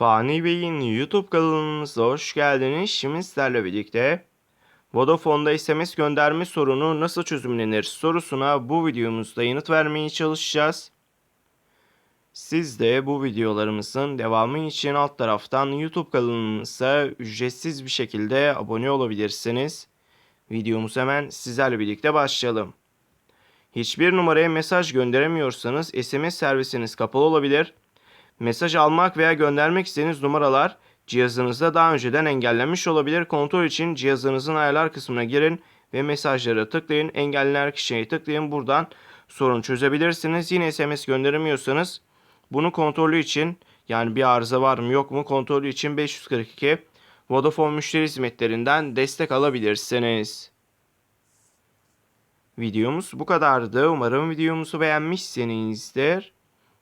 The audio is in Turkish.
Fani Bey'in YouTube kanalımıza hoş geldiniz. Şimdi sizlerle birlikte Vodafone'da SMS gönderme sorunu nasıl çözümlenir sorusuna bu videomuzda yanıt vermeye çalışacağız. Siz de bu videolarımızın devamı için alt taraftan YouTube kanalımıza ücretsiz bir şekilde abone olabilirsiniz. Videomuz hemen sizlerle birlikte başlayalım. Hiçbir numaraya mesaj gönderemiyorsanız SMS servisiniz kapalı olabilir. Mesaj almak veya göndermek istediğiniz numaralar cihazınızda daha önceden engellenmiş olabilir. Kontrol için cihazınızın ayarlar kısmına girin ve mesajlara tıklayın. Engellenen kişiye tıklayın. Buradan sorun çözebilirsiniz. Yine SMS gönderemiyorsanız bunu kontrolü için yani bir arıza var mı yok mu kontrolü için 542 Vodafone müşteri hizmetlerinden destek alabilirsiniz. Videomuz bu kadardı. Umarım videomuzu beğenmişsinizdir.